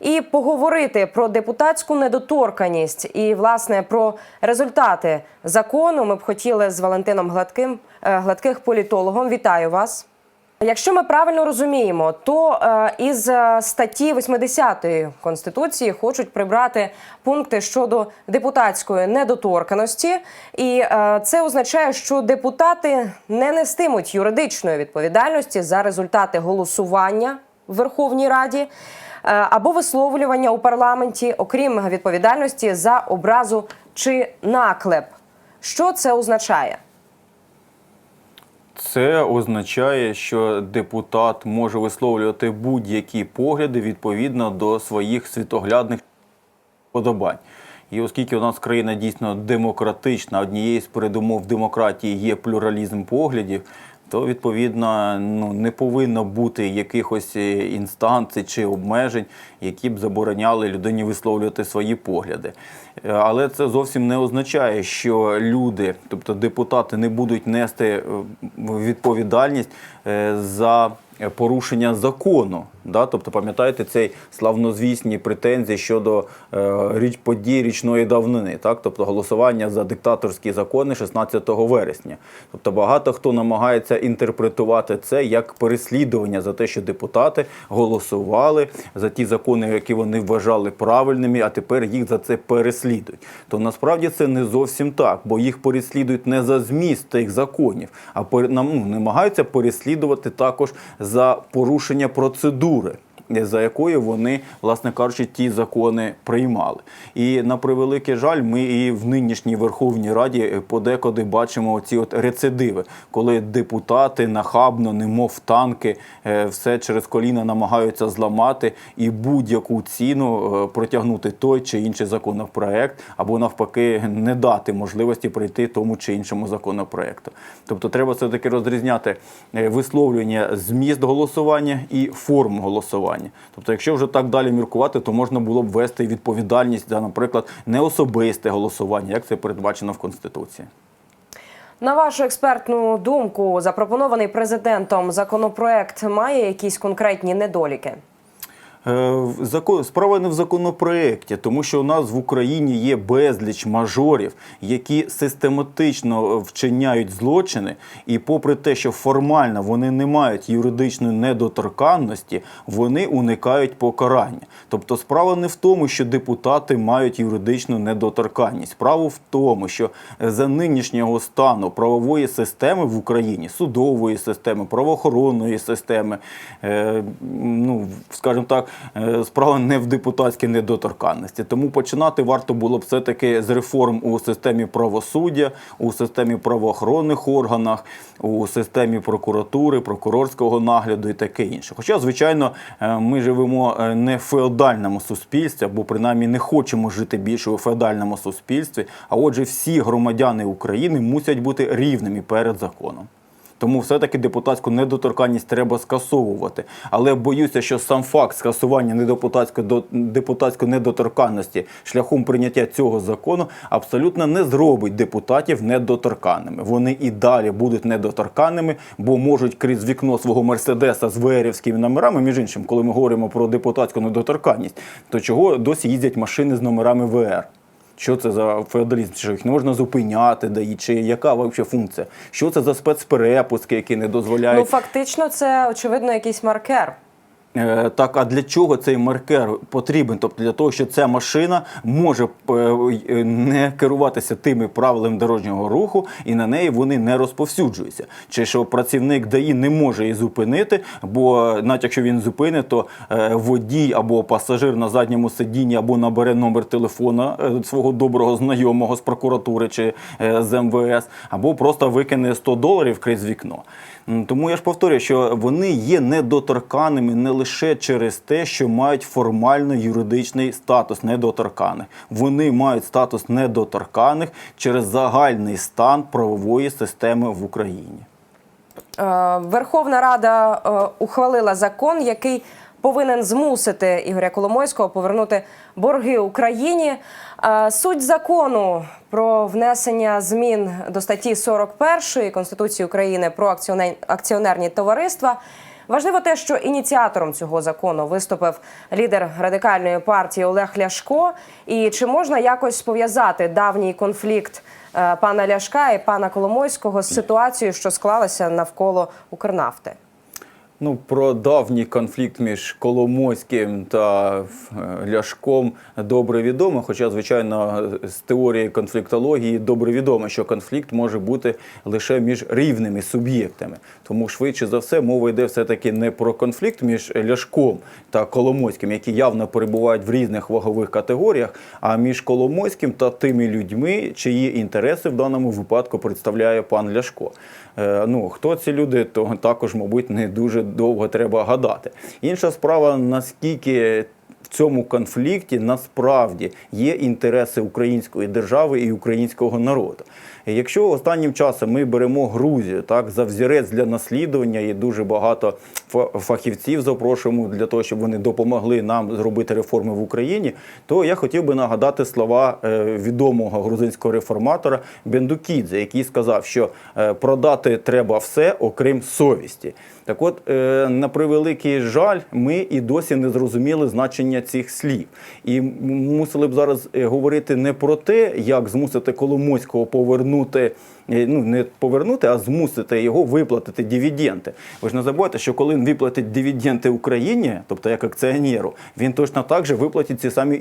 і поговорити про депутатську недоторканість і власне про результати закону. Ми б хотіли з Валентином Гладким е, гладких політологом. Вітаю вас. Якщо ми правильно розуміємо, то е, із е, статті 80 конституції хочуть прибрати пункти щодо депутатської недоторканості, і це означає, що депутати не нестимуть юридичної відповідальності за результати голосування в Верховній Раді або висловлювання у парламенті, окрім відповідальності за образу чи наклеп. Що це означає? Це означає, що депутат може висловлювати будь-які погляди відповідно до своїх світоглядних подобань. І оскільки у нас країна дійсно демократична, однією з передумов демократії є плюралізм поглядів, то відповідно ну, не повинно бути якихось е, інстанцій чи обмежень, які б забороняли людині висловлювати свої погляди. Е, Але це зовсім не означає, що люди, тобто депутати, не будуть нести е, відповідальність за порушення закону. Да? Тобто, пам'ятаєте, цей славнозвісні претензії щодо е, річ подій річної давнини, так? тобто голосування за диктаторські закони 16 вересня. Тобто багато хто намагається інтерпретувати це як переслідування за те, що депутати голосували за ті закони, які вони вважали правильними, а тепер їх за це переслідують. То насправді це не зовсім так, бо їх переслідують не за зміст тих законів, а ну, намагаються переслідувати також за порушення góry. За якою вони, власне кажучи, ті закони приймали. І на превеликий жаль, ми і в нинішній Верховній Раді е, подекуди бачимо оці от рецидиви, коли депутати нахабно, немов танки, е, все через коліна намагаються зламати і будь-яку ціну е, протягнути той чи інший законопроект, або навпаки не дати можливості прийти тому чи іншому законопроекту. Тобто треба все таки розрізняти висловлювання зміст голосування і форму голосування. Тобто, якщо вже так далі міркувати, то можна було б вести відповідальність за, наприклад, неособисте голосування, як це передбачено в Конституції. На вашу експертну думку, запропонований президентом законопроект має якісь конкретні недоліки? Е, Справа не в законопроекті, тому що у нас в Україні є безліч мажорів, які систематично е, вчиняють злочини, і попри те, що формально вони не мають юридичної недоторканності, вони уникають покарання. Тобто справа не в тому, що депутати мають юридичну недоторканність. Справа в тому, що е, за нинішнього стану правової системи в Україні, судової системи, правоохоронної системи, ну скажімо так, справа не в депутатській недоторканності. Тому починати варто було б все-таки з реформ у системі правосуддя, у системі правоохоронних органах, у системі прокуратури, прокурорського нагляду і таке інше. Хоча, звичайно, е, ми живемо е, не в феодальному суспільстві, або принаймні не хочемо жити більше у феодальному суспільстві. А отже, всі громадяни України мусять бути рівними перед законом. Тому все-таки депутатську недоторканність треба скасовувати. Але боюся, що сам факт скасування недепутатської до- депутатської недоторканності шляхом прийняття цього закону абсолютно не зробить депутатів недоторканними. Вони і далі будуть недоторканними, бо можуть крізь вікно свого мерседеса з ВРівськими номерами, між іншим, коли ми говоримо про депутатську недоторканність, то чого досі їздять машини з номерами ВР? Що це за феодалізм? Що їх не можна зупиняти, да, чи яка взагалі функція? Що це за спецперепуски, які не Ну дозволяють? фактично, це очевидно якийсь маркер. Е, Так, а для чого цей маркер потрібен? Тобто для того, що ця машина може е, е, не керуватися тими правилами дорожнього руху, і на неї вони не розповсюджуються. Чи що працівник ДАІ не може її зупинити, бо навіть якщо він зупинить, то водій або пасажир на задньому сидінні або набере номер телефона свого доброго знайомого з прокуратури чи з МВС, або просто викине 100 доларів крізь вікно. Тому я ж повторюю, що вони є недоторканими не лише через те, що мають формально юридичний статус недоторканих. Вони мають статус недоторканих через загальний стан правової системи в Україні. Е, Верховна Рада е, ухвалила закон, який повинен змусити Ігоря Коломойського повернути борги Україні. Суть закону про внесення змін до статті 41 Конституції України про акціонер- акціонерні товариства Важливо те, що ініціатором цього закону виступив лідер радикальної партії Олег Ляшко. І чи можна якось пов'язати давній конфлікт е, пана Ляшка і пана Коломойського з ситуацією, що склалася навколо Укрнафти? Ну, про давній конфлікт між Коломойським та е, Ляшком добре відомо. Хоча, звичайно, з теорії конфліктології добре відомо, що конфлікт може бути лише між рівними суб'єктами. Тому швидше за все мова йде все-таки не про конфлікт між Ляшком та Коломойським, які явно перебувають в різних вагових категоріях, а між Коломойським та тими людьми, чиї інтереси в даному випадку представляє пан Ляшко. Е, Ну, хто ці люди, то також, мабуть, не дуже довго треба гадати. Інша справа, наскільки в цьому конфлікті насправді є інтереси української держави і українського народу. Якщо останнім часом ми беремо Грузію так за взірець для наслідування, і дуже багато фахівців запрошуємо для того, щоб вони допомогли нам зробити реформи в Україні, то я хотів би нагадати слова е, відомого грузинського реформатора Бендукідзе, який сказав, що е, продати треба все, окрім совісті. Так от, е, на превеликий жаль, ми і досі не зрозуміли значення цих слів. І мусили б зараз говорити не про те, як змусити Коломойського повернути. Е, Ну, не повернути, а змусити його виплатити дивіденди. Ви ж не забувайте, що коли він виплатить дивіденди Україні, тобто як акціонеру, він точно так же виплатить ці самі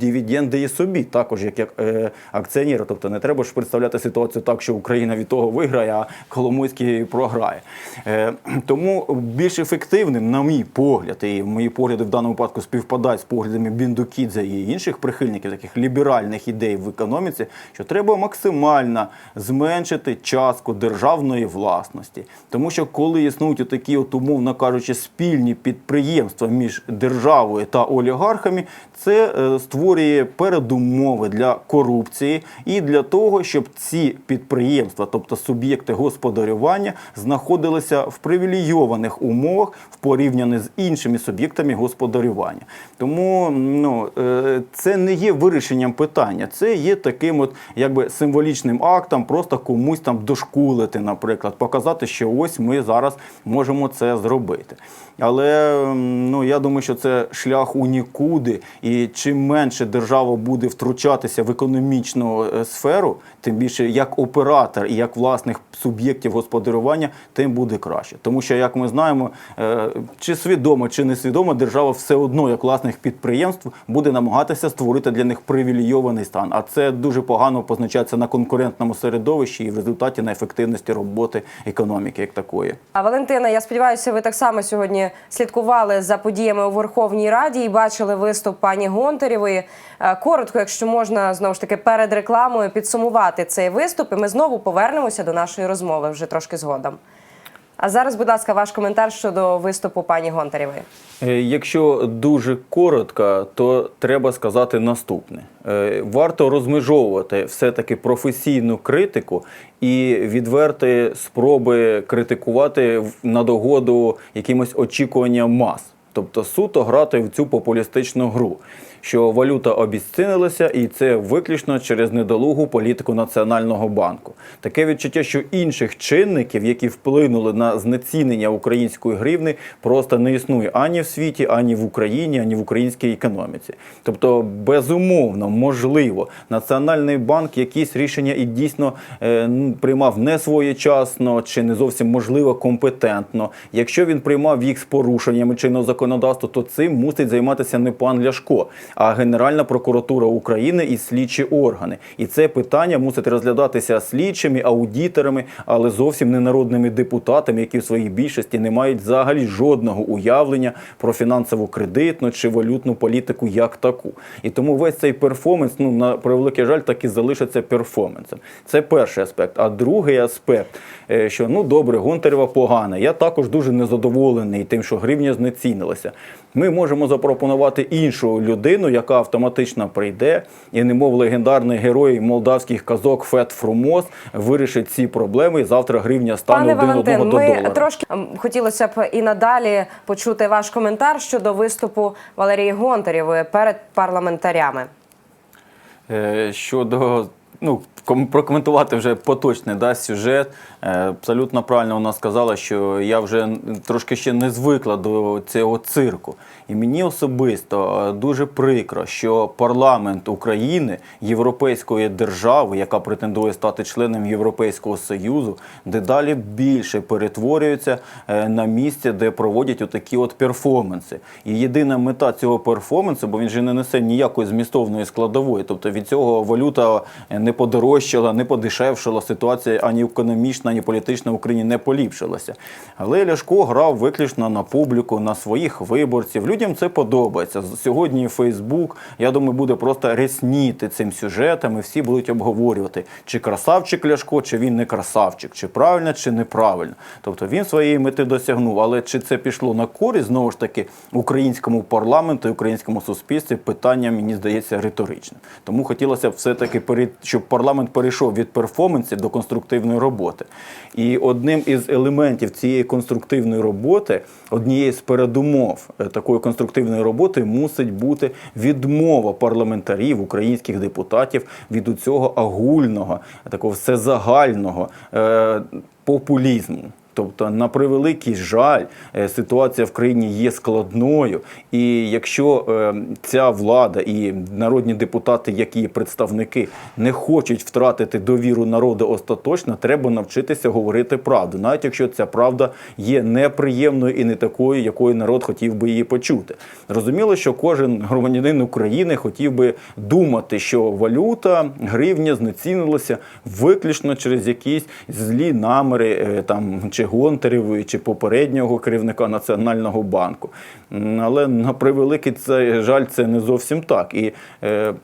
дивіденди і собі, також як, е, акціонеру. Тобто не треба ж представляти ситуацію так, що Україна від того виграє, а Коломойський програє. Е, тому більш ефективним, на мій погляд, і мої погляди в даному випадку співпадають з поглядами Біндукідзе і інших прихильників таких ліберальних ідей в економіці, що треба максимально зменшити частку державної власності. Тому що коли існують такі, от, умовно кажучи, спільні підприємства між державою та олігархами, це е, створює передумови для корупції і для того, щоб ці підприємства, тобто суб'єкти господарювання, знаходилися в привілейованих умовах в порівнянні з іншими суб'єктами господарювання. Тому ну, е, це не є вирішенням питання, це є таким от якби символічним актом, просто комусь там дошкулити, наприклад, показати, що ось ми зараз можемо це зробити. Але ну, я думаю, що це шлях у нікуди. І чим менше держава буде втручатися в економічну е, сферу, тим більше як оператор і як власних суб'єктів господарювання, тим буде краще. Тому що, як ми знаємо, е, чи свідомо, чи несвідомо, держава все одно, як власних підприємств, буде намагатися створити для них привілейований стан. А це дуже погано позначається на конкурентному середовищі і в результаті на ефективності роботи економіки як такої. А Валентина, я сподіваюся, ви так само сьогодні слідкували за подіями у Верховній Раді і бачили виступ пані Гонтарєвої. Коротко, якщо можна знову ж таки перед рекламою підсумувати цей виступ, і ми знову повернемося до нашої розмови вже трошки згодом. А зараз, будь ласка, ваш коментар щодо виступу пані Гонтарєвої. Е, Якщо дуже коротко, то треба сказати наступне: Е, варто розмежовувати все-таки професійну критику і відверти спроби критикувати на догоду якимось очікуванням мас. Тобто суто грати в цю популістичну гру, що валюта обіцінилася, і це виключно через недолугу політику Національного банку. Таке відчуття, що інших чинників, які вплинули на знецінення української гривни, просто не існує ані в світі, ані в Україні, ані в українській економіці. Тобто, безумовно, можливо, Національний банк якісь рішення і дійсно е, приймав не своєчасно чи не зовсім можливо компетентно. Якщо він приймав їх з порушеннями чинного законодавства, то цим мусить займатися не пан Ляшко, а Генеральна прокуратура України і слідчі органи. І це питання мусить розглядатися слідчими, аудиторами, але зовсім не народними депутатами, які в своїй більшості не мають взагалі жодного уявлення про фінансову кредитну чи валютну політику як таку. І тому весь цей перформанс, ну на превеликий жаль, так і залишиться перформансом. Це перший аспект. А другий аспект, е, що ну добре, Гонтарева погана. Я також дуже незадоволений тим, що гривня знецінилася. Ми можемо запропонувати іншу людину, яка автоматично прийде, і немов легендарний герой молдавських казок Фет Фрумос вирішить ці проблеми. І завтра гривня стане Пане один Валентин, одного до ми долара. трошки хотілося б і надалі почути ваш коментар щодо виступу Валерії Гонтарєвої перед парламентарями. Е, Щодо ну, прокоментувати вже поточний да, сюжет. Е, Абсолютно правильно вона сказала, що я вже трошки ще не звикла до цього цирку. І мені особисто е, дуже прикро, що парламент України, європейської держави, яка претендує стати членом Європейського Союзу, дедалі більше перетворюється е, на місце, де проводять отакі от перформанси. І єдина мета цього перформансу, бо він же не несе ніякої змістовної складової. Тобто від цього валюта не подорожчала, не подешевшала, ситуація ані економічна, ані політична в Україні не поліпшилася. Але Ляшко грав виключно на публіку, на своїх виборців. Людям це подобається. Сьогодні Фейсбук, я думаю, буде просто рясніти цим сюжетом, і всі будуть обговорювати, чи красавчик Ляшко, чи він не красавчик, чи правильно, чи неправильно. Тобто він своєї мети досягнув. Але чи це пішло на користь знову ж таки українському парламенту українському суспільстві? Питання мені здається риторичним. Тому хотілося б все-таки перейти, щоб парламент перейшов від перформансів до конструктивної роботи. І одним із елементів цієї конструктивної роботи, однією з передумов е, такої конструктивної роботи, мусить бути відмова парламентарів, українських депутатів від цього агульного, такого всезагального е, популізму. Тобто, на превеликий жаль, е, ситуація в країні є складною. І якщо е, ця влада і народні депутати, як її представники, не хочуть втратити довіру народу остаточно, треба навчитися говорити правду, навіть якщо ця правда є неприємною і не такою, якою народ хотів би її почути. Зрозуміло, що кожен громадянин України хотів би думати, що валюта, гривня знецінилася виключно через якісь злі наміри е, там чи Гонтаревої, чи попереднього керівника Національного банку. Але на превеликий цей жаль, це не зовсім так. І е,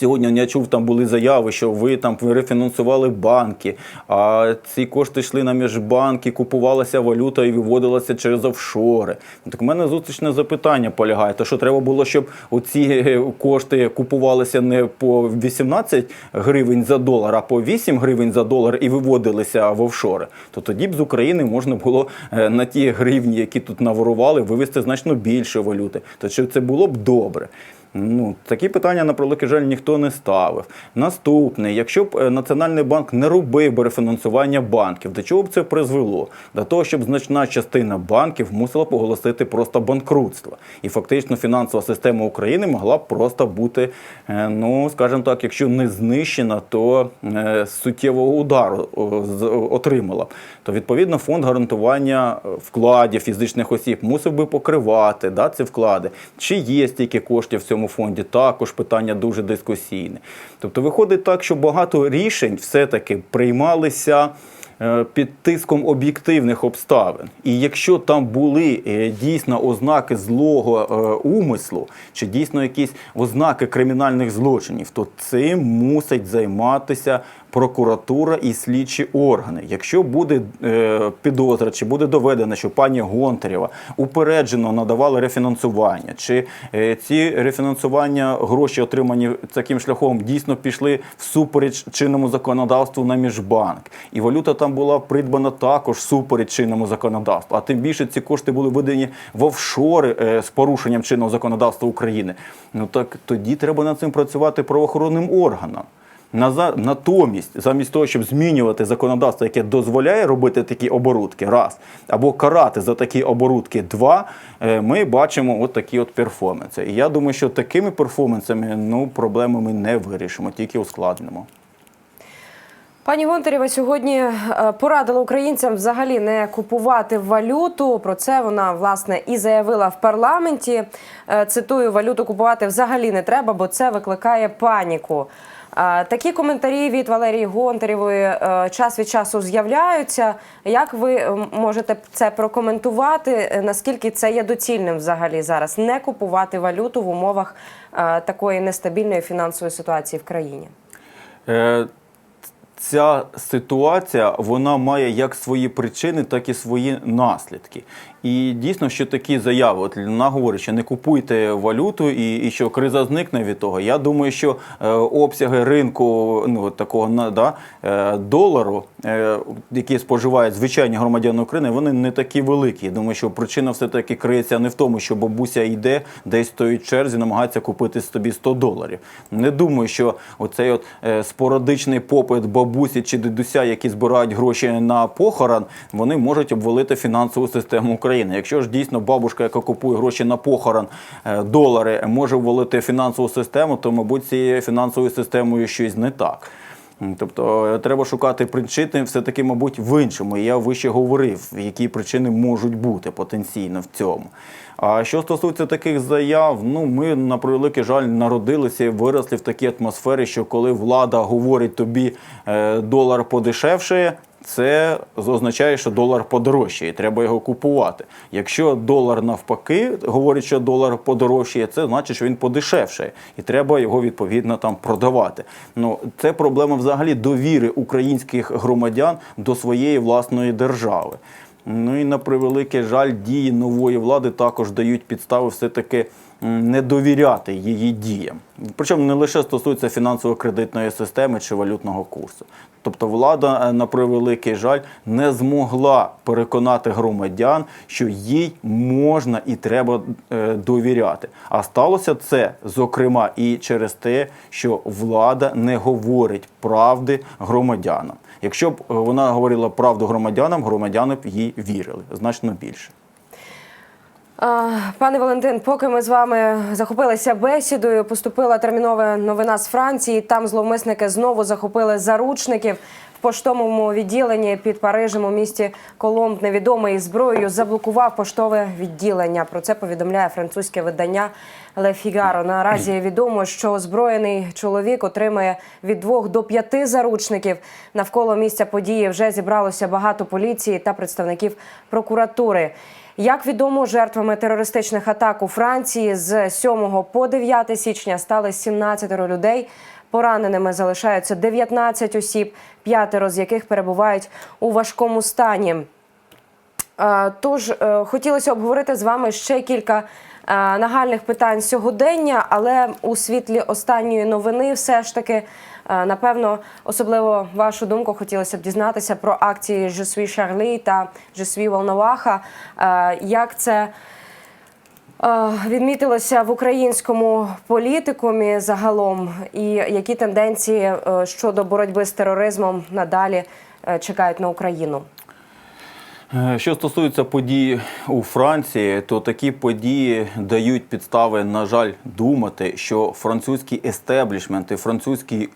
Сьогодні я чув, там були заяви, що ви там рефінансували банки, а ці кошти йшли на міжбанки, купувалася валюта і виводилася через офшори. Ну, Так у мене зустрічне запитання полягає. То що треба було, щоб оці кошти купувалися не по 18 гривень за долар, а по 8 гривень за долар і виводилися в офшори. То тоді б з України можна було е, на ті гривні, які тут наворували, вивести значно більше валюти. То чи це було б добре? Ну, такі питання, на превеликий жаль, ніхто не ставив. Наступне, якщо б е, Національний банк не робив би рефінансування банків, до чого б це призвело? До того, щоб значна частина банків мусила б оголосити просто банкрутство. І фактично фінансова система України могла б просто бути, е, ну скажімо так, якщо не знищена, то е, суттєвого удару отримала. То відповідно фонд гарантування вкладів фізичних осіб мусив би покривати да, ці вклади. Чи є стільки коштів в цьому фонді? Також питання дуже дискусійне. Тобто виходить так, що багато рішень все-таки приймалися. Е, Під тиском об'єктивних обставин, і якщо там були е, дійсно ознаки злого е, умислу, чи дійсно якісь ознаки кримінальних злочинів, то цим мусить займатися прокуратура і слідчі органи. Якщо буде підозра, чи буде доведено, що пані Гонтарєва упереджено надавала рефінансування, чи ці рефінансування гроші, отримані таким шляхом, дійсно пішли всупереч чинному законодавству на міжбанк, і валюта там була придбана також всупереч чинному законодавству. А тим більше ці кошти були видані в офшори е, з порушенням чинного законодавства України. Ну так тоді треба над цим працювати правоохоронним органам. Натомість, замість того, щоб змінювати законодавство, яке дозволяє робити такі оборудки, раз, або карати за такі оборудки, два, е, ми бачимо от такі от перформанси. І я думаю, що такими перформансами ну, проблеми ми не вирішимо, тільки ускладнимо. Пані Гонтарєва сьогодні е, порадила українцям взагалі не купувати валюту. Про це вона власне і заявила в парламенті. Е, Цитую: валюту купувати взагалі не треба, бо це викликає паніку. Е, Такі коментарі від Валерії Гонтарєвої час від часу з'являються. Як ви можете це прокоментувати? Наскільки це є доцільним взагалі зараз не купувати валюту в умовах такої нестабільної фінансової ситуації в країні? Ця ситуація вона має як свої причини, так і свої наслідки. І дійсно, що такі заяви, от Ліна говорить, що не купуйте валюту і, і що криза зникне від того. Я думаю, що е, обсяги ринку ну, такого да, е, долару які споживають звичайні громадяни України, вони не такі великі. Я думаю, що причина все-таки криється не в тому, що бабуся йде, десь стоїть черзі, намагається купити собі 100 доларів. Не думаю, що оцей от е, спорадичний попит бабусі чи дідуся, які збирають гроші на похорон, вони можуть обвалити фінансову систему України. Якщо ж дійсно бабушка, яка купує гроші на похорон, е, долари, може обвалити фінансову систему, то мабуть цією фінансовою системою щось не так. Тобто е, треба шукати причини все-таки, мабуть, в іншому. Я вище говорив, які причини можуть бути потенційно в цьому. А що стосується таких заяв, ну ми на превеликий жаль народилися і виросли в такій атмосфері, що коли влада говорить тобі е, долар подешевшає, це означає, що долар подорожчає, треба його купувати. Якщо долар навпаки говорить, що долар подорожчає, це значить, що він подешевшає, і треба його відповідно там продавати. Ну це проблема взагалі довіри українських громадян до своєї власної держави. Ну і на превеликий жаль, дії нової влади також дають підстави все-таки м, не довіряти її діям. Причому не лише стосується фінансово-кредитної системи чи валютного курсу. Тобто влада, е, на превеликий жаль, не змогла переконати громадян, що їй можна і треба е, довіряти. А сталося це, зокрема, і через те, що влада не говорить правди громадянам. Якщо б е, вона говорила правду громадянам, громадяни б їй вірили значно більше. Пане Валентин, поки ми з вами захопилися бесідою, поступила термінова новина з Франції. Там зловмисники знову захопили заручників в поштовому відділенні під Парижем у місті Коломб. Невідомий зброєю заблокував поштове відділення. Про це повідомляє французьке видання Le Figaro. Наразі відомо, що озброєний чоловік отримає від двох до п'яти заручників. Навколо місця події вже зібралося багато поліції та представників прокуратури. Як відомо, жертвами терористичних атак у Франції з 7 по 9 січня стали 17 людей. Пораненими залишаються 19 осіб, п'ятеро з яких перебувають у важкому стані. Е, Тож е, хотілося обговорити з вами ще кілька е, нагальних питань сьогодення, але у світлі останньої новини все ж таки, напевно, особливо вашу думку хотілося б дізнатися про акції «Je suis Charlie» та «Je suis Волноваха». Е, Як це е, відмітилося в українському політикумі загалом, і які тенденції е, щодо боротьби з тероризмом надалі е, чекають на Україну? Е, Що стосується подій у Франції, то такі події дають підстави, на жаль, думати, що французький естеблішмент і французький е,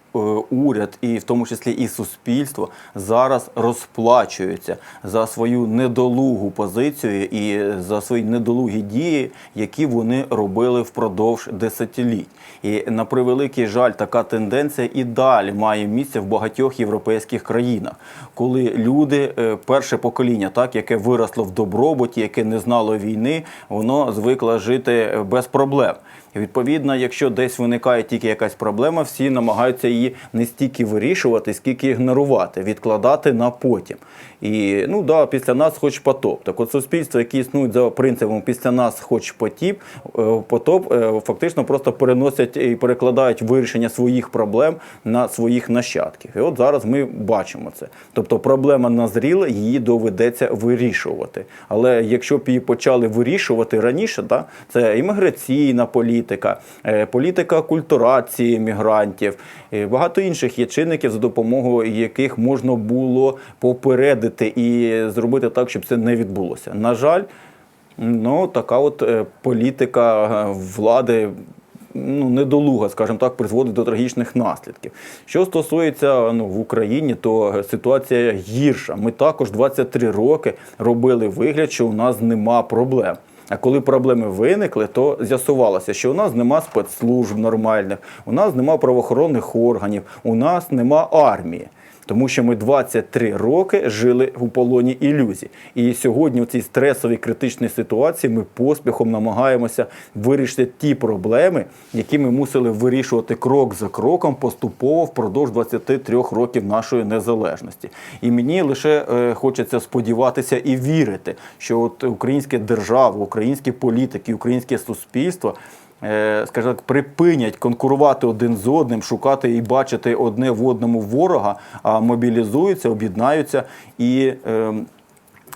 уряд, і в тому числі і суспільство, зараз розплачуються за свою недолугу позицію і за свої недолугі дії, які вони робили впродовж десятиліть. І на превеликий жаль, така тенденція і далі має місце в багатьох європейських країнах, коли люди, е, перше покоління, так яке виросло в добробуті, яке не знало війни, воно звикло жити е, без проблем. Відповідно, якщо десь виникає тільки якась проблема, всі намагаються її не стільки вирішувати, скільки ігнорувати, відкладати на потім. І ну да, після нас хоч потоп. Так от суспільство, які існують за принципом після нас хоч потіп, е, потоп е, фактично просто переносять і перекладають вирішення своїх проблем на своїх нащадків. І от зараз ми бачимо це. Тобто проблема назріла, її доведеться вирішувати. Але якщо б її почали вирішувати раніше, да, це імміграційна політика, е, політика культурації мігрантів, багато інших є чинників, за допомогою яких можна було попередити і зробити так, щоб це не відбулося. На жаль, ну така от е, політика е, влади. Ну, недолуга, скажімо так, призводить до трагічних наслідків. Що стосується ну, в Україні, то ситуація гірша. Ми також 23 роки робили вигляд, що у нас нема проблем. А коли проблеми виникли, то з'ясувалося, що у нас нема спецслужб нормальних, у нас нема правоохоронних органів, у нас нема армії. Тому що ми 23 роки жили у полоні ілюзій. І сьогодні, в цій стресовій критичній ситуації, ми поспіхом намагаємося вирішити ті проблеми, які ми мусили вирішувати крок за кроком поступово впродовж 23 років нашої незалежності. І мені лише е, хочеться сподіватися і вірити, що от українська держава, українські політики, українське суспільство скажімо так, припинять конкурувати один з одним, шукати і бачити одне в одному ворога, а мобілізуються, об'єднаються і. е,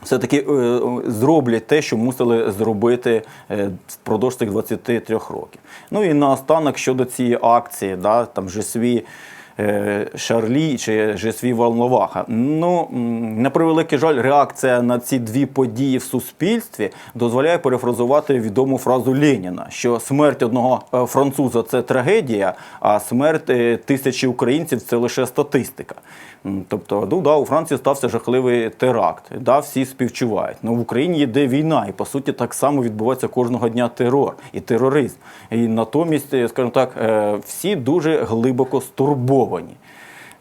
все-таки е, зроблять те, що мусили зробити е, впродовж цих 23 років. Ну і наостанок щодо цієї акції, да, там же свій. Е, Шарлі чи Жесві Волноваха. Ну, на превеликий жаль, реакція на ці дві події в суспільстві дозволяє перефразувати відому фразу Леніна, що смерть одного е, француза це трагедія, а смерть е, тисячі українців це лише статистика. Тобто, ну да, у Франції стався жахливий теракт. Да, всі співчувають. Ну в Україні йде війна, і по суті так само відбувається кожного дня терор і тероризм. І натомість, е, скажімо так, е, всі дуже глибоко стурбовані.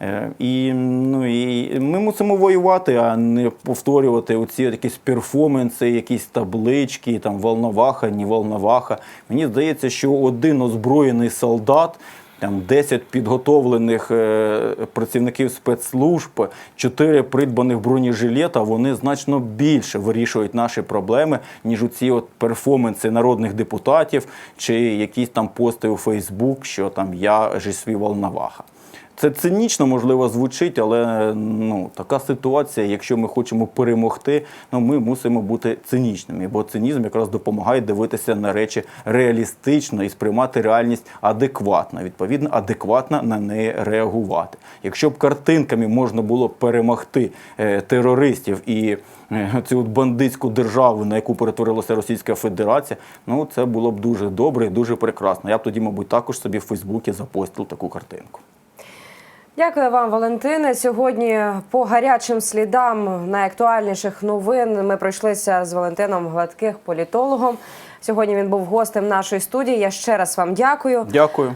Е, І, ну, і ми мусимо воювати, а не повторювати оці якісь перформанси, якісь таблички, там волноваха, ні волноваха. Мені здається, що один озброєний солдат. Там 10 підготовлених е, працівників спецслужб, 4 придбаних бронежилета, вони значно більше вирішують наші проблеми, ніж у ці от перформанси народних депутатів чи якісь там пости у Фейсбук, що там я жі свій. Це цинічно, можливо, звучить, але ну, така ситуація, якщо ми хочемо перемогти, ну, ми мусимо бути цинічними, бо цинізм якраз допомагає дивитися на речі реалістично і сприймати реальність адекватно, відповідно, адекватно на неї реагувати. Якщо б картинками можна було перемогти е, терористів і е, цю бандитську державу, на яку перетворилася Російська Федерація, ну це було б дуже добре і дуже прекрасно. Я б тоді, мабуть, також собі в Фейсбуці запостив таку картинку. Дякую вам, Валентине. Сьогодні по гарячим слідам найактуальніших новин ми пройшлися з Валентином Гладких, політологом. Сьогодні він був гостем нашої студії. Я ще раз вам дякую. Дякую.